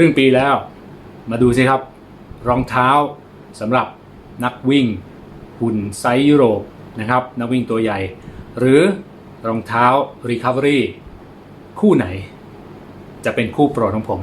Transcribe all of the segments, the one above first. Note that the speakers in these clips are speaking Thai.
รึ่งปีแล้ว มาดูสิครับ รองเท้าสำหรับนักวิ่งหุ่นไซส์ยุโรปนะครับนักวิ่งตัวใหญ่ หรือรองเท้า Recovery คู่ไหน จะเป็นคู่โปรดของผม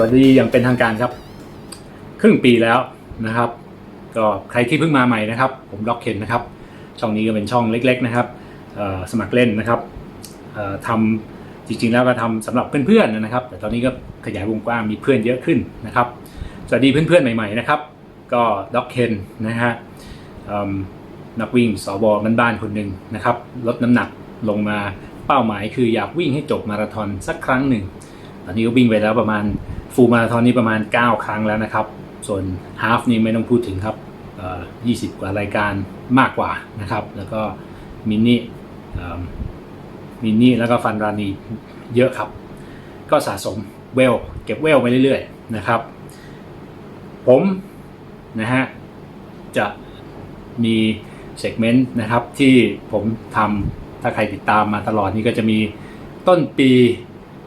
วัสดีอย่างเป็นทางการครับ ครึ่งปีแล้วนะครับ ก็ใครที่เพิ่งมาใหม่นะครับ ผมด็อกเคนนะครับ ช่องนี้ก็เป็นช่องเล็ก ๆ นะครับสมัครเล่นนะครับทำจริงๆแล้วก็ทำสำหรับเพื่อนๆนะครับ แต่ตอนนี้ก็ขยายวงกว้างมีเพื่อนเยอะขึ้นนะครับ สวัสดีเพื่อนๆใหม่ ๆนะครับ ก็ด็อกเคนนะฮะนักวิ่งสบบ้านๆคนหนึ่งนะครับ ลดน้ำหนักลงมาเป้าหมายคืออยากวิ่งให้จบมาราธอนสักครั้งหนึ่งตอนนี้ก็วิ่งไปแล้วประมาณ ฟูลมาราธอนนี้ประมาณ 9 ครั้งแล้วนะครับ ส่วนฮาฟนี่ไม่ต้องพูดถึงครับเอ่อ20 กว่ารายการมากกว่านะครับ แล้วก็มินิเอิ่มมินิแล้วก็ฟันรานีเยอะครับ ก็สะสมเวลเก็บเวลไปเรื่อยๆนะครับ ผมนะฮะจะมีเซกเมนต์นะครับที่ผมทำถ้าใครติดตามมาตลอดนี่ก็จะมีต้นปี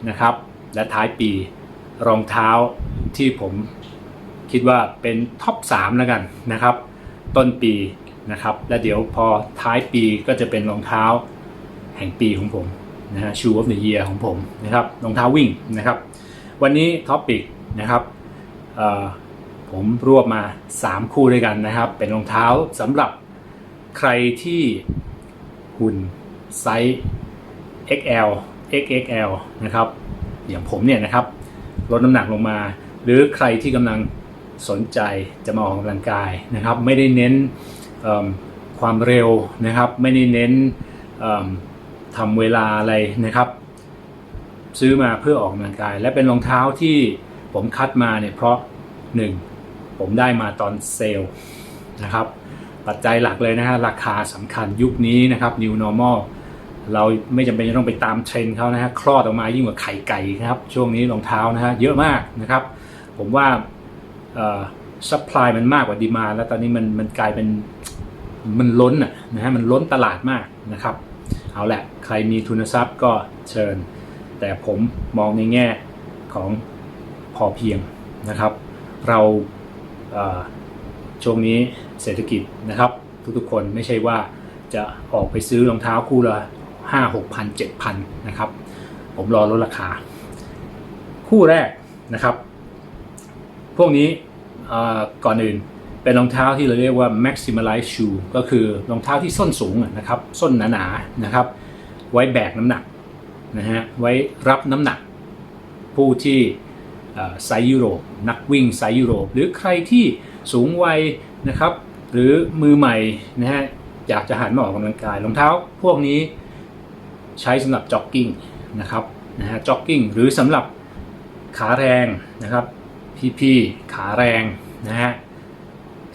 นะครับและท้ายปี รองเท้าที่ผมคิดว่าเป็นท็อป3แล้วกันนะครับ ต้นปีนะครับ และเดี๋ยวพอท้ายปีก็จะเป็นรองเท้าแห่งปีของผมนะฮะ shoe of the year ของผมนะครับรองเท้าวิ่งนะครับ วันนี้ท็อปปิกนะครับผมรวบมา 3 คู่ด้วยกันนะครับ เป็นรองเท้าสำหรับใครที่หุ่นไซส์ XL XXL นะครับอย่างผมเนี่ยนะครับ ลดน้ำหนักลงมา หรือใครที่กำลังสนใจจะมาออกกำลังกายนะครับ ไม่ได้เน้นความเร็วนะครับ ไม่ได้เน้นทำเวลาอะไรนะครับ ซื้อมาเพื่อออกกำลังกาย และเป็นรองเท้าที่ผมคัดมาเนี่ยเพราะหนึ่งผมได้มาตอนเซลล์นะครับ ปัจจัยหลักเลยนะฮะราคาสำคัญยุคนี้นะครับ new normal เราไม่จำเป็นจะต้องไปตามเทรนเขานะฮะคลอดออกมายิ่งกว่าไข่ไก่ครับ ช่วงนี้รองเท้านะฮะเยอะมากนะครับ ผมว่าซัพพลายมันมากกว่าดีมาแล้วตอนนี้มันมันกลายเป็นมันล้นอะนะฮะมันล้นตลาดมากนะครับ เอาแหละใครมีทุนทรัพย์ก็เชิญ แต่ผมมองในแง่ของพอเพียงนะครับ เราเช่วงนี้เศรษฐกิจนะครับ ทุกๆคนไม่ใช่ว่าจะออกไปซื้อรองเท้าคู่ละ ห้าหกพันเจ็ดพันนะครับ ผมรอลดราคา คู่แรกนะครับ พวกนี้ก่อนอื่นเป็นรองเท้าที่เราเรียกว่า maximize shoe ก็คือรองเท้าที่ส้นสูงนะครับ ส้นหนาๆนะครับ ไว้แบกน้ำหนักนะฮะ ไว้รับน้ำหนัก ผู้ที่ไซส์ยุโรปนักวิ่งไซส์ยุโรป หรือใครที่สูงวัยนะครับ หรือมือใหม่นะฮะ อยากจะหันมาออกกำลังกายรองเท้าพวกนี้ ใช้สำหรับจ็อกกิ้งนะครับนะฮะจ็อกกิ้งหรือสำหรับขาแรงนะครับพี่ๆขาแรงนะฮะ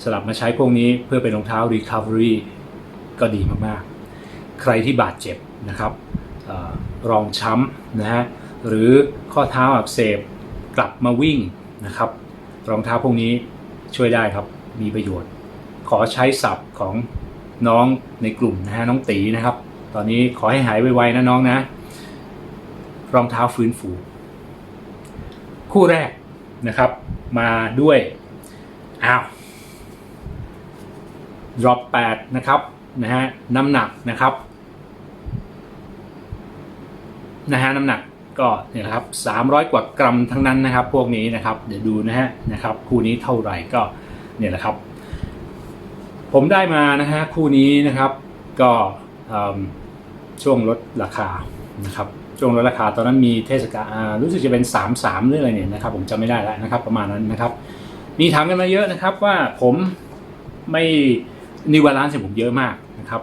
สลับมาใช้พวกนี้เพื่อเป็นรองเท้า Recovery ก็ดีมากๆ ใครที่บาดเจ็บนะครับออรองช้ำนะฮะหรือข้อเท้าอักเสบกลับมาวิ่งนะครับ รองเท้าพวกนี้ช่วยได้ครับมีประโยชน์ ขอใช้ศัพท์ของน้องในกลุ่มนะฮะน้องตีนะครับ ตอนนี้ขอให้หายไวๆนะน้องนะ รองเท้าฟื้นฟู คู่แรกนะครับ มาด้วย อ้าว drop 8 นะครับนะฮะน้ำหนักนะครับนะฮะน้ำหนักก็เนี่ยครับ300กว่ากรัมทั้งนั้นนะครับ พวกนี้นะครับ เดี๋ยวดูนะฮะนะครับ คู่นี้เท่าไหร่ก็เนี่ยแหละครับ ผมได้มานะฮะคู่นี้นะครับ ก็ ช่วงลดราคานะครับช่วงลดราคาตอนนั้นมีเทศกาลรู้สึกจะเป็น 3 3หรืออะไรเนี่ยนะครับผมจำไม่ได้แล้วนะครับประมาณนั้นนะครับ มีถามกันมาเยอะนะครับว่าผมไม่นิวบาลานซ์ผมเยอะมากนะครับ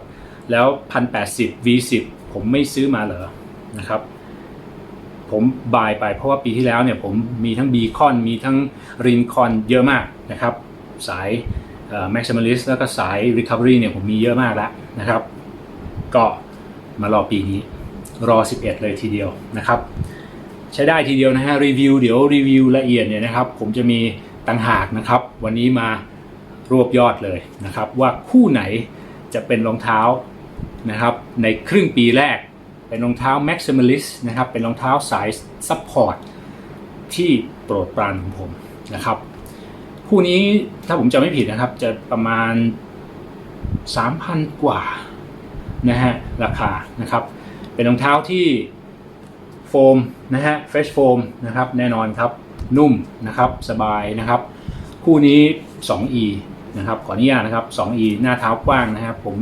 แล้วพันแปดสิบ V10 ผมไม่ซื้อมาเหรอนะครับผมบายไปเพราะว่าปีที่แล้วเนี่ยผมมีทั้งบีคอนมีทั้งรินคอนเยอะมากนะครับสายแม็กซิมัลิสแล้วก็สาย Recovery เนี่ยผมมีเยอะมากแล้วนะครับ ก็มารอปีนี้ รอ 11 เลยทีเดียวนะครับ ใช้ได้ทีเดียวนะฮะรีวิวเดี๋ยวรีวิวละเอียดเนี่ยนะครับ ผมจะมีต่างหากนะครับ วันนี้มารวบยอดเลยนะครับ ว่าคู่ไหนจะเป็นรองเท้านะครับ ในครึ่งปีแรกเป็นรองเท้า maximalist นะครับ เป็นรองเท้าสาย support ที่โปรดปรานของผมนะครับคู่นี้ถ้าผมจำไม่ผิดนะครับ จะประมาณ 3,000 กว่า นะฮะราคานะครับ เป็นรองเท้าที่โฟมนะฮะ fresh foam นะครับแน่นอนครับนุ่มนะครับสบายนะครับ คู่นี้ 2e นะครับขออนุญาตนะครับ 2e หน้าเท้ากว้างนะครับผม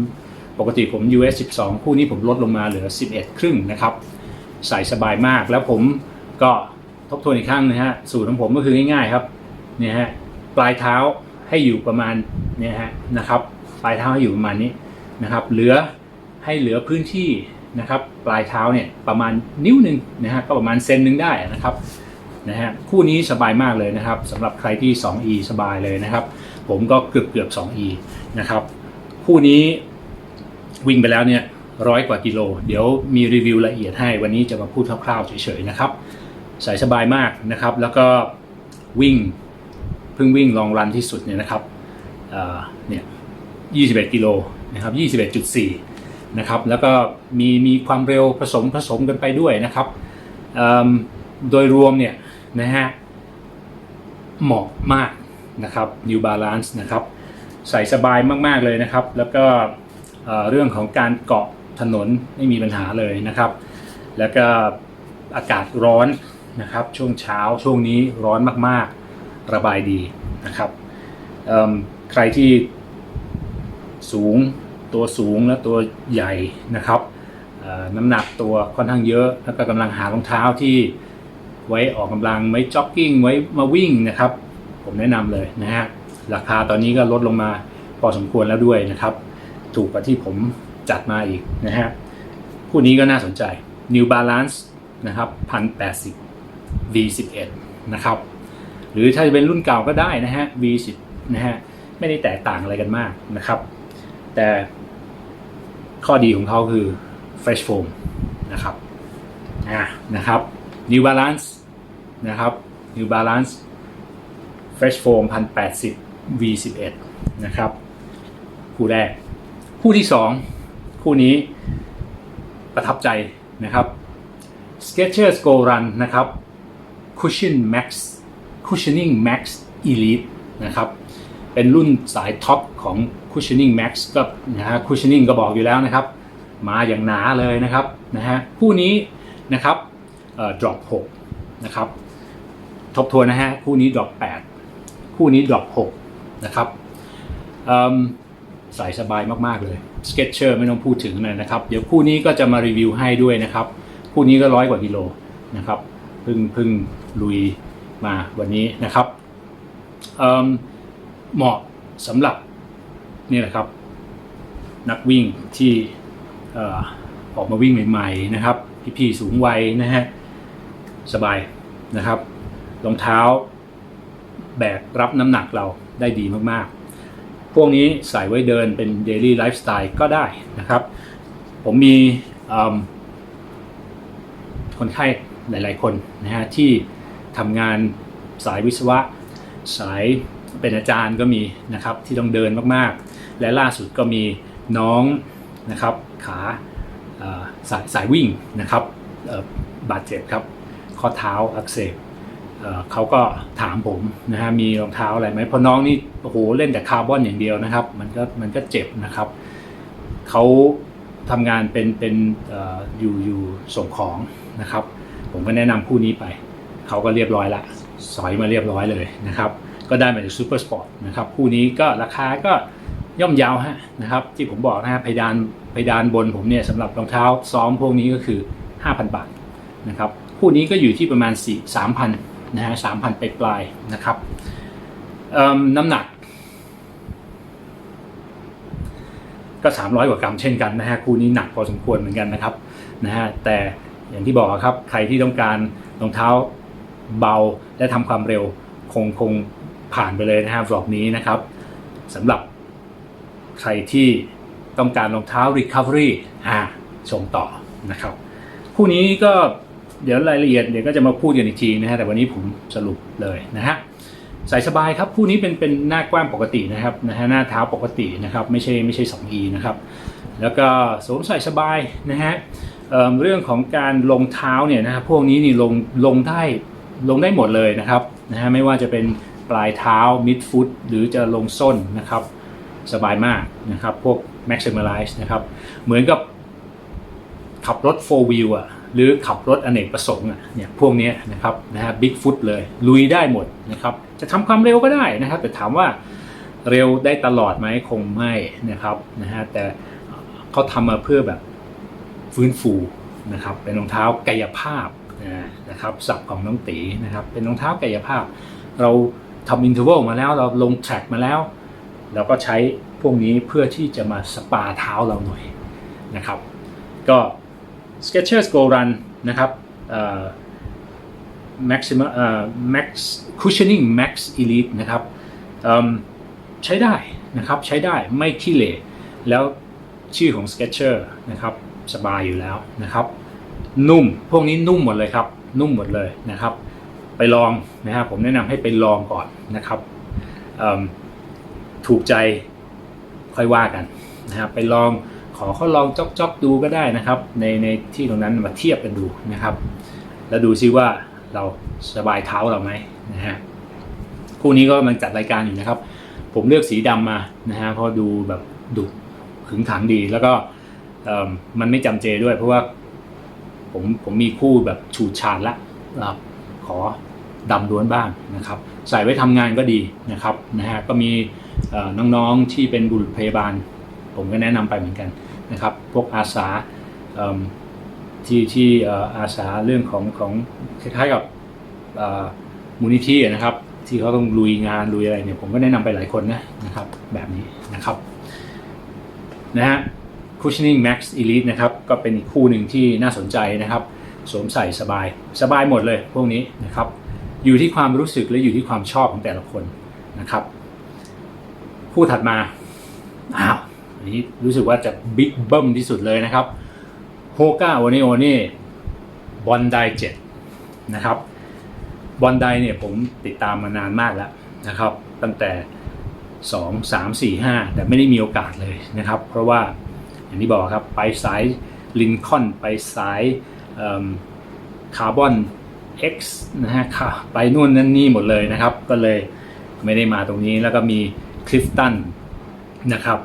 ปกติผม US 12 คู่นี้ผมลดลงมาเหลือ 11 ครึ่งนะครับ ใส่สบายมากแล้วผมก็ทบทวนอีกครั้งนะฮะสูตรของผมก็คือง่ายๆครับเนี่ยฮะปลายเท้าให้อยู่ประมาณเนี่ยฮะนะครับปลายเท้าให้อยู่ประมาณนี้นะครับ เหลือ ให้เหลือพื้นที่นะครับปลายเท้าเนี่ยประมาณนิ้วหนึ่งนะฮะก็ประมาณเซนหนึ่งได้นะครับนะฮะคู่นี้สบายมากเลยนะครับสำหรับใครที่ 2e สบายเลยนะครับ ผมก็เกือบเกือบ 2e นะครับคู่นี้วิ่งไปแล้วเนี่ยร้อยกว่ากิโล เดี๋ยวมีรีวิวละเอียดให้วันนี้จะมาพูดคร่าวๆเฉยๆนะครับใส่สบายมากนะครับ แล้วก็วิ่งเพิ่งวิ่งลองรันที่สุดเนี่ยนะครับเอ่อเนี่ย21 กิโลนะครับ21.4 นะครับ แล้วก็มีมีความเร็วผสมผสมกันไปด้วยนะครับโดยรวมเนี่ยนะฮะเหมาะมากนะครับ New Balance นะครับ ใส่สบายมาก ๆ เลยนะครับ แล้วก็เรื่องของการเกาะถนนไม่มีปัญหาเลยนะครับ แล้วก็อากาศร้อนนะครับ ช่วงเช้าช่วงนี้ร้อนมากๆ ระบายดีนะครับใครที่สูง ตัวสูงและตัวใหญ่นะครับน้ำหนักตัวค่อนข้างเยอะแล้วก็กำลังหารองเท้าที่ไว้ออกกำลังไว้จ็อกกิ้งไว้มาวิ่งนะครับ ผมแนะนำเลยนะฮะราคาตอนนี้ก็ลดลงมาพอสมควรแล้วด้วยนะครับ ถูกกว่าที่ผมจัดมาอีกนะฮะคู่นี้ก็น่าสนใจ New Balance นะครับ1080 V11 นะครับ หรือถ้าจะเป็นรุ่นเก่าก็ได้นะฮะ V10 นะฮะไม่ได้แตกต่างอะไรกันมากนะครับ แต่ ข้อดีของเขาคือ Fresh Foam นะครับอะนะครับ New Balance นะครับ New Balance Fresh Foam 1080 V11 นะครับ คู่แรก คู่ที่ 2 คู่นี้ประทับใจนะครับ Skechers Go Run นะครับ Cushion Max Cushioning Max Elite นะครับ เป็นรุ่นสายท็อปของ Cushioning Max ก็นะฮะ Cushioning ก็บอกอยู่แล้วนะครับ มาอย่างหนาเลยนะครับนะฮะคู่นี้นะครับเอ่อ drop 6นะครับทบทวนนะฮะคู่นี้ drop 8 คู่นี้ drop 6นะครับใส่สบายมาก ๆ เลย Sketcher ไม่ต้องพูดถึงเลยนะครับ เดี๋ยวคู่นี้ก็จะมารีวิวให้ด้วยนะครับ คู่นี้ก็ร้อยกว่ากิโลนะครับเพิ่งเพิ่งลุยมาวันนี้นะครับเเหมาะสำหรับ นี่แหละครับ นักวิ่งที่อออกมาวิ่งใหม่ๆนะครับ พี่ๆสูงวัยนะฮะสบายนะครับรองเท้าแบกรับน้ำหนักเราได้ดีมากๆ พวกนี้ใส่ไว้เดินเป็น daily lifestyle ก็ได้นะครับ ผมมีคนไข้หลายๆคนนะฮะที่ทำงานสายวิศวะสาย เป็นอาจารย์ก็มีนะครับที่ต้องเดินมากๆ และล่าสุดก็มีน้องนะครับขาสายสายวิ่งนะครับบาดเจ็บครับข้อเท้าอักเสบเขาก็ถามผมนะฮะมีรองเท้าอะไรไหมพราะน้องนี่โอ้โหเล่นแต่คาร์บอนอย่างเดียวนะครับ มันก็มันก็เจ็บนะครับเขาทำงานเป็นเป็นออยู่อยู่ส่งของนะครับ ผมก็แนะนำคู่นี้ไป เขาก็เรียบร้อยละ สอยมาเรียบร้อยเลยนะครับ ก็ได้มาจากซูเปอร์สปอร์ตนะครับคู่นี้ก็ราคาก็ย่อมยาวฮะนะครับที่ผมบอกนะฮะเพดานเพดานบนผมเนี่ยสำหรับรองเท้าซ้อมพวกนี้ก็คือ 5,000 บาทนะครับคู่นี้ก็อยู่ที่ประมาณ 4 3,000นะฮะ3,000ไปปลายนะครับน้ำหนัก ก็ 300 กว่ากรัมเช่นกันนะฮะคู่นี้หนักพอสมควรเหมือนกันนะครับนะฮะแต่อย่างที่บอกครับใครที่ต้องการรองเท้าเบาและทำความเร็วคงคง ผ่านไปเลยนะฮะบล็อกนี้นะครับสำหรับใครที่ต้องการรองเท้า Recovery อ่าชมต่อนะครับคู่นี้ก็เดี๋ยวรายละเอียดเดี๋ยวก็จะมาพูดกันอีกทีนะฮะแต่วันนี้ผมสรุปเลยนะฮะใส่สบายครับคู่นี้เป็นเป็นหน้ากว้างปกตินะครับนะฮะหน้าเท้าปกตินะครับไม่ใช่ไม่ใช่ 2E นะครับแล้วก็สวมใส่สบายนะฮะเเรื่องของการลงเท้าเนี่ยนะฮะพวกนี้นี่ลงลงได้ลงได้หมดเลยนะครับนะฮะไม่ว่าจะเป็น ปลายเท้า mid foot หรือจะลงส้นนะครับ สบายมากนะครับ พวก maximalize นะครับ เหมือนกับขับรถ 4 wheel อะหรือขับรถอเนกประสงค์อะเนี่ยพวกนี้นะครับนะฮะบิ๊กฟุตเลย ลุยได้หมดนะครับจะทำความเร็วก็ได้นะครับ แต่ถามว่าเร็วได้ตลอดไหมคงไม่นะครับนะฮะแต่เขาทำมาเพื่อแบบฟื้นฟูนะครับเป็นรองเท้ากายภาพนะครับศัพท์ของน้องตีนะครับเป็นรองเท้ากายภาพ เรา ทำอินเทอร์วลมาแล้วเราลงแทร็กมาแล้วเราก็ใช้พวกนี้เพื่อที่จะมาสปาเท้าเราหน่อยนะครับ ก็ Skechers Go Run นะครับเอ่อ Maximum เอ่อ Max Cushioning Max Elite นะครับเอิ่มใช้ได้นะครับใช้ได้ไม่ขี้เหร่แล้วชื่อของ Skechers นะครับสบายอยู่แล้วนะครับ นุ่มพวกนี้นุ่มหมดเลยครับ นุ่มหมดเลยนะครับ ไปลองนะครับผมแนะนำให้ไปลองก่อนนะครับถูกใจค่อยว่ากันนะครับไปลองขอเขาลองจอกๆดูก็ได้นะครับ ในในที่ตรงนั้นมาเทียบกันดูนะครับ แล้วดูซิว่าเราสบายเท้าเราไหมนะฮะคู่นี้ก็กำลังจัดรายการอยู่นะครับ ผมเลือกสีดำมานะฮะเพราะดูแบบดุขึงขังดีแล้วก็มันไม่จำเจด้วย เพราะว่าผมผมมีคู่แบบฉูดฉาดละนะครับขอ ดำล้วนบ้างนะครับ ใส่ไว้ทำงานก็ดีนะครับนะฮะก็มีน้องๆที่เป็นบุรุษพยาบาล ผมก็แนะนำไปเหมือนกันนะครับ พวกอาสาที่ที่อาสาเรื่องของของคล้ายๆกับมูลนิธินะครับ ที่เขาต้องลุยงานลุยอะไรเนี่ยผมก็แนะนำไปหลายคนนะนะครับแบบนี้นะครับนะฮะ Cushioning Max Elite นะครับก็เป็นอีกคู่หนึ่งที่น่าสนใจนะครับ สวมใส่สบายสบายหมดเลยพวกนี้นะครับ อยู่ที่ความรู้สึกและอยู่ที่ความชอบของแต่ละคนนะครับ คู่ถัดมาอ้าวอันนี้รู้สึกว่าจะบิ๊กเบิ้มที่สุดเลยนะครับโฮก้าโอเนโอเน่บอนไดเจ็ดนะครับบอนไดเนี่ยผมติดตามมานานมากแล้วนะครับ ตั้งแต่ 2 3 4 5 แต่ไม่ได้มีโอกาสเลยนะครับ เพราะว่าอย่างที่บอกครับ ไปสายลินคอนไปสายคาร์บอน X นะฮะค่ะไปนู่นนั่นนี่หมดเลยนะครับ ก็เลยไม่ได้มาตรงนี้แล้วก็มีคลิฟตันนะครับ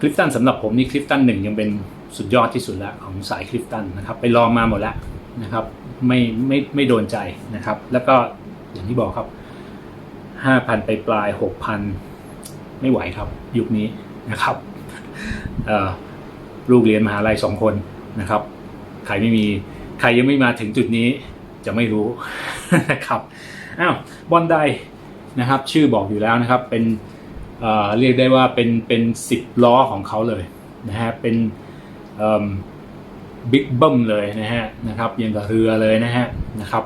คลิฟตันสำหรับผมนี่คลิฟตันหนึ่งยังเป็นสุดยอดที่สุดล้วของสายคลิฟตันนะครับ ไปลองมาหมดแล้วนะครับไม่ไม่ไม่โดนใจนะครับ แล้วก็อย่างที่บอกครับห้าพันไปปลายหกพันไม่ไหวครับ ยุคนี้นะครับลูกเรียนมหาลัยสองคนนะครับ ใครไม่มีใครยังไม่มาถึงจุดนี้ จะไม่รู้นะครับอ้าวบอนไดนะครับ ชื่อบอกอยู่แล้วนะครับ เป็นเเรียกได้ว่าเป็นเป็นสิบล้อของเขาเลยนะฮะเป็นบิ๊กเบิ้มเลยนะฮะนะครับยังกับเรือเลยนะฮะนะครับ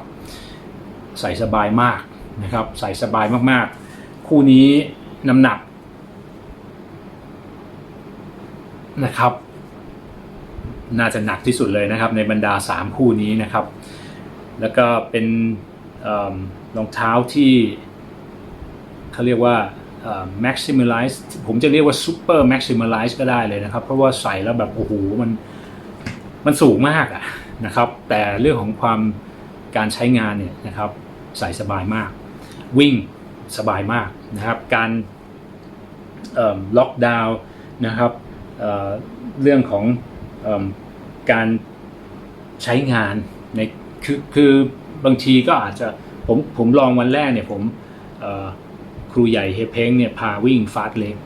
ใส่สบายมากนะครับ ใส่สบายมากๆ คู่นี้น้ำหนักนะครับ น่าจะหนักที่สุดเลยนะครับ ในบรรดา 3 คู่นี้นะครับ แล้วก็เป็นรองเท้าที่เขาเรียกว่า maximize ผมจะเรียกว่า super maximize ก็ได้เลยนะครับ เพราะว่าใส่แล้วแบบโอ้โหมันมันสูงมากอะนะครับ แต่เรื่องของความการใช้งานเนี่ยนะครับใส่สบายมาก วิ่งสบายมากนะครับ การล็อกดาวน์นะครับเเรื่องของอการใช้งานใน คือคือบางทีก็อาจจะผมผมลองวันแรกเนี่ยผมครูใหญ่เฮเพงเนี่ยพาวิ่งฟาสเล็ก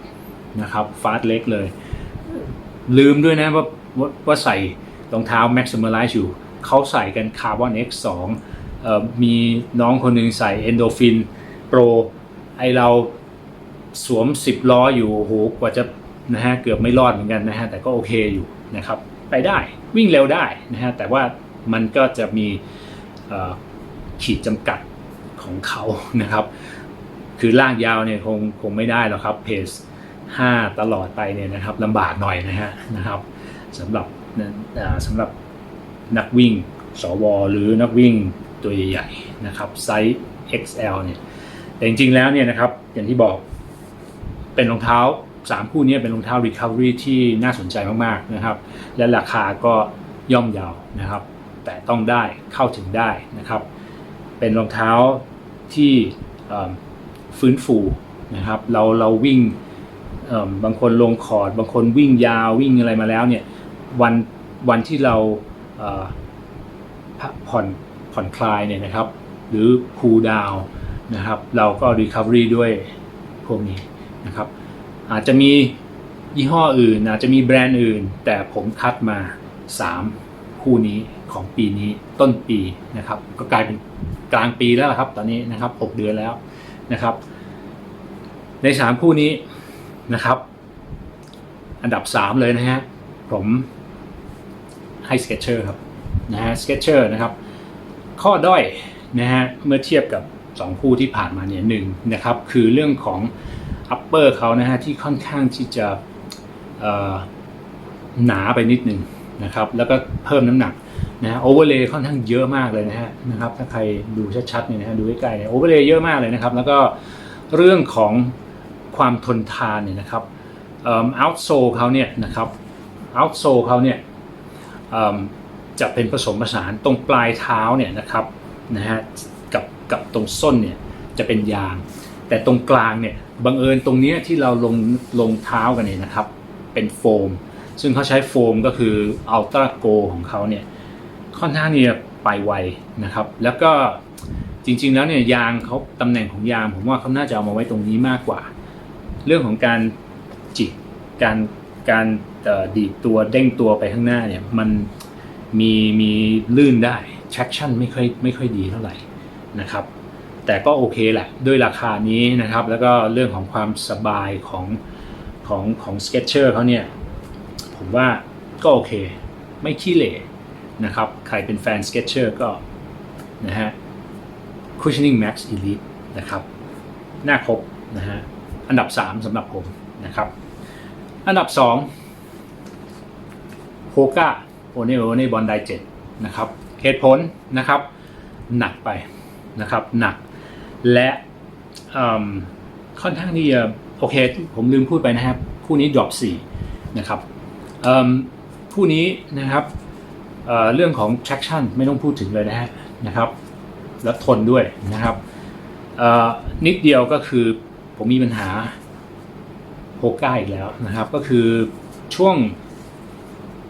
นะครับฟาสเล็กเลย ลืมด้วยนะว่าว่าวาใส่รองเท้า Maximalize อยู่เขาใส่กัน Carbon X2 เอ่อมีน้องคนหนึ่งใส่ Endorphin Pro ไอเราสวม 10 ล้ออยู่โอ้โหกว่าจะนะฮะเกือบไม่รอดเหมือนกันนะฮะแต่ก็โอเคอยู่นะครับไปได้วิ่งเร็วได้นะฮะแต่ว่า มันก็จะมีขีดจำกัดของเขานะครับ คือลากยาวเนี่ยคงคงไม่ได้หรอกครับเพจ5 ตลอดไปเนี่ยนะครับลำบากหน่อยนะฮะนะครับสำหรับสำหรับนักวิ่งสวหรือนักวิ่งตัวใหญ่ๆนะครับไซส์ XL เนี่ยแต่จริงๆแล้วเนี่ยนะครับอย่างที่บอกเป็นรองเท้า 3 คู่นี้เป็นรองเท้า Recovery ที่น่าสนใจมากๆนะครับ และราคาก็ย่อมเยาวนะครับ แต่ต้องได้เข้าถึงได้นะครับ เป็นรองเท้าที่ฟื้นฟูนะครับ เราเราวิ่งบางคนลงคอร์ดบางคนวิ่งยาววิ่งอะไรมาแล้วเนี่ยวันวันที่เราพักผ่อนผ่อนคลายเนี่ยนะครับ หรือ cool down นะครับ เราก็ recovery ด้วยพวกนี้นะครับ อาจจะมียี่ห้ออื่น อาจจะมีแบรนด์อื่น แต่ผมคัดมา 3 คู่นี้ของปีนี้ต้นปีนะครับ ก็กลายเป็นกลางปีแล้วครับ ตอนนี้นะครับ 6 เดือนแล้วนะครับ ใน 3 คู่นี้นะครับ อันดับ 3 เลยนะฮะผมให้ Sketcher ครับนะฮะ Sketcher นะครับ ข้อด้อยนะฮะเมื่อเทียบกับ 2 คู่ที่ผ่านมาเนี่ยหนึ่งนะครับ คือเรื่องของ upper เขานะฮะที่ค่อนข้างที่จะหนาไปนิดหนึ่ง นะครับแล้วก็เพิ่มน้ำหนักนะฮะโอเวอร์เลย์ค่อนข้างเยอะมากเลยนะฮะนะครับถ้าใครดูชัดๆเนี่ยนะฮะดูใกล้ๆเนี่ยโอเวอร์เลย์เยอะมากเลยนะครับ แล้วก็เรื่องของความทนทานเนี่ยนะครับเอ่อ outsole เขาเนี่ยนะครับ outsole เขาเนี่ยจะเป็นผสมผสานตรงปลายเท้าเนี่ยนะครับนะฮะกับกับตรงส้นเนี่ยจะเป็นยาง แต่ตรงกลางเนี่ยบังเอิญตรงเนี้ยที่เราลงลงเท้ากันเนี่ยนะครับ เป็นโฟม ซึ่งเขาใช้โฟมก็คืออัลตราโกของเขาเนี่ยค่อนข้างเนี่ยไปไวนะครับ แล้วก็จริง ๆ แล้วเนี่ยยางเขาตำแหน่งของยางผมว่าเขาน่าจะเอามาไว้ตรงนี้มากกว่า เรื่องของการจิกการการดีดตัวเด้งตัวไปข้างหน้าเนี่ยมันมีมีลื่นได้ traction ไม่ค่อยไม่ค่อยดีเท่าไหร่นะครับ แต่ก็โอเคแหละ ด้วยราคานี้นะครับ แล้วก็เรื่องของความสบายของของของ Sketcher เขาเนี่ย ผมว่าก็โอเค ไม่ขี้เหร่นะครับ ใครเป็นแฟน Sketcher ก็นะฮะ Cushioning Max Elite นะครับหน้าครบนะฮะ อันดับ 3สำหรับผมนะครับ อันดับ2โฮก้าโอเนโอเนบอลไดเจ็ดนะครับเหตุผลนะครับ หนักไปนะครับหนักและค่อนข้างที่จะโอเค ผมลืมพูดไปนะครับ คู่นี้ drop 4นะครับ เอิ่มคู่นี้นะครับเเรื่องของ traction ไม่ต้องพูดถึงเลยนะฮะนะครับ แล้วทนด้วยนะครับนิดเดียวก็คือผมมีปัญหาโฮก้าอีกแล้วนะครับ ก็คือช่วง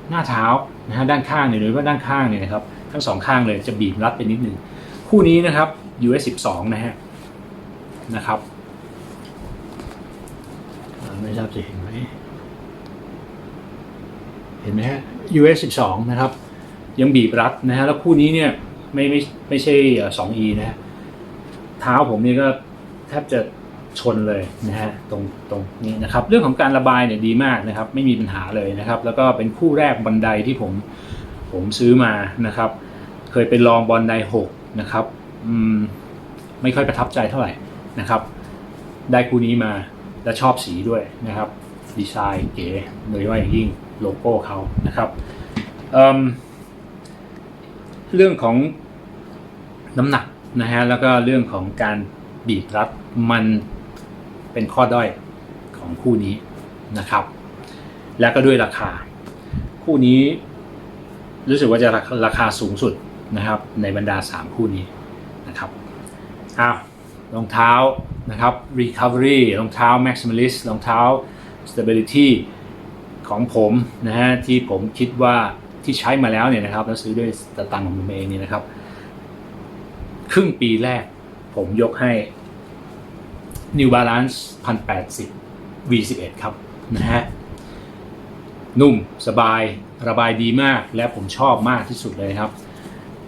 หน้าเท้านะฮะด้านข้างเนี่ยหรือว่าด้านข้างเนี่ยนะครับทั้งสองข้างเลยจะบีบรัดไปนิดนึงคู่นี้นะครับ US 12นะฮะนะครับไม่ทราบจะเห็น เห็นไหมฮะ US 12 นะครับ ยังบีบรัดนะฮะ แล้วคู่นี้เนี่ยไม่ไม่ไม่ใช่เอ่อ 2E นะฮะ เท้าผมนี่ก็แทบจะชนเลยนะฮะตรงตรงนี้นะครับ เรื่องของการระบายเนี่ยดีมากนะครับ ไม่มีปัญหาเลยนะครับ แล้วก็เป็นคู่แรกบันไดที่ผมผมซื้อมานะครับ เคยไปลองบอลไดหกนะครับอืมไม่ค่อยประทับใจเท่าไหร่นะครับ ได้คู่นี้มาและชอบสีด้วยนะครับ ดีไซน์เก๋โดยเฉพาะอย่างยิ่ง โลโก้เขานะครับเเรื่องของน้ำหนักนะฮะแล้วก็เรื่องของการบีบรัดมันเป็นข้อด้อยของคู่นี้นะครับ แล้วก็ด้วยราคา คู่นี้รู้สึกว่าจะราคาราคาสูงสุดนะครับ ในบรรดา 3 คู่นี้นะครับอ้าวรองเท้านะครับ Recovery รองเท้า Maximalist รองเท้า Stability ของผมนะฮะที่ผมคิดว่าที่ใช้มาแล้วเนี่ยนะครับ แล้วซื้อด้วยสตังของผมเองเนี่ยนะครับ ครึ่งปีแรก ผมยกให้ New Balance 1080 V11 ครับนะฮะนุ่มสบายระบายดีมากและผมชอบมากที่สุดเลยครับ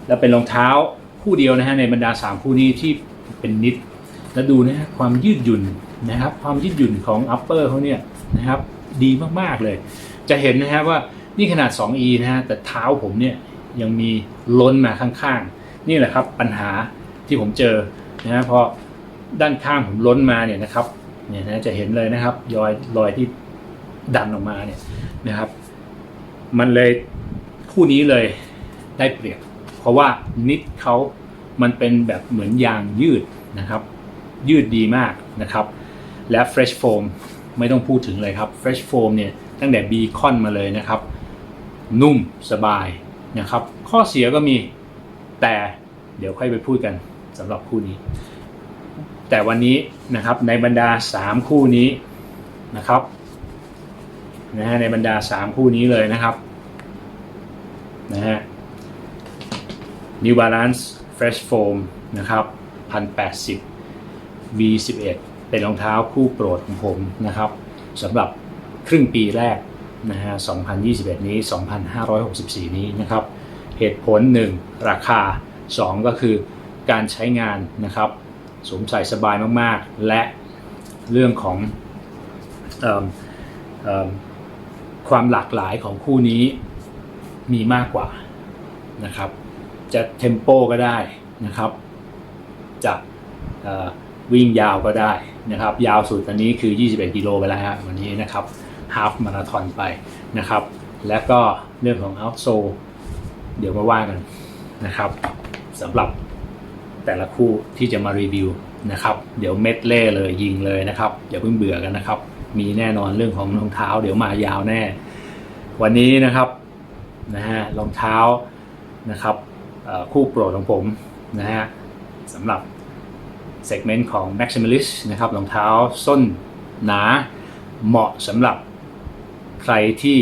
แล้วเป็นรองเท้าคู่เดียวนะฮะในบรรดา 3 คู่นี้ที่เป็นนิด แล้วดูนะฮะความยืดหยุ่นนะครับ ความยืดหยุ่นของ upper เขาเนี่ยนะครับ ดีมากๆเลย จะเห็นนะฮะว่านี่ขนาด 2e นะฮะแต่เท้าผมเนี่ยยังมีล้นมาข้างๆ นี่แหละครับปัญหาที่ผมเจอนะฮะพอด้านข้างผมล้นมาเนี่ยนะครับเนี่ยนะจะเห็นเลยนะครับรอยรอยที่ดันออกมาเนี่ยนะครับ มันเลยคู่นี้เลยได้เปรียบ เพราะว่านิดเขามันเป็นแบบเหมือนยางยืดนะครับ ยืดดีมากนะครับ และ Fresh Foam ไม่ต้องพูดถึงเลยครับ Fresh Foam เนี่ยตั้งแต่บีคอนมาเลยนะครับ นุ่มสบายนะครับ ข้อเสียก็มีแต่เดี๋ยวค่อยไปพูดกันสำหรับคู่นี้ แต่วันนี้นะครับในบรรดา 3 คู่นี้นะครับนะฮะในบรรดา 3 คู่นี้เลยนะครับนะฮะ New Balance Fresh Foam นะครับ 1080 V11 เป็นรองเท้าคู่โปรดของผมนะครับสำหรับครึ่งปีแรกนะฮะ 2021 นี้ 2564 นี้นะครับ เหตุผล 1 ราคา 2 ก็คือการใช้งานนะครับ สวมใส่สบายมากๆ และเรื่องของออความหลากหลายของคู่นี้มีมากกว่านะครับ จะเทมโปก็ได้นะครับ จะวิ่งยาวก็ได้ นะครับยาวสุดอันนี้คือ 21 กิโลไปแล้วฮะวันนี้นะครับฮาฟมาราธอนไปนะครับ และก็เรื่องของ out s o เดี๋ยวมาว่ากันนะครับสำหรับแต่ละคู่ที่จะมารีวิวนะครับเดี๋ยวเม็ดเล่เลยยิงเลยนะครับอย่าเพิ่งเบื่อกันนะครับ มีแน่นอนเรื่องของรองเท้า เดี๋ยวมายาวแน่ วันนี้นะครับนะฮะรองเท้านะครับคู่โปรดของผมนะฮะสำหรับ เซกเมนต์ของ Maximalist นะครับรองเท้าส้นหนาเหมาะสำหรับใครที่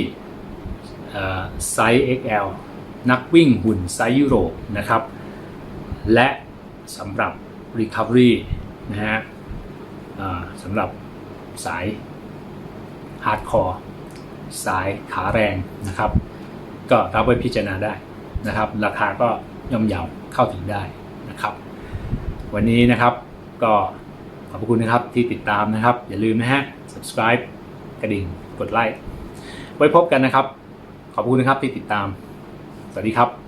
ไซส์ XL นักวิ่งหุ่นไซส์ยุโรปนะครับ และสำหรับ Recovery นะฮะสำหรับสาย Hardcore สายขาแรงนะครับ ก็รับไว้พิจารณาได้นะครับ ราคาก็ย่อมเยาเข้าถึงได้นะครับ วันนี้นะครับ ก็ขอบคุณนะครับที่ติดตามนะครับ อย่าลืมนะฮะ subscribe กระดิ่งกดไลค์ไว้พบกันนะครับ ขอบคุณนะครับที่ติดตาม สวัสดีครับ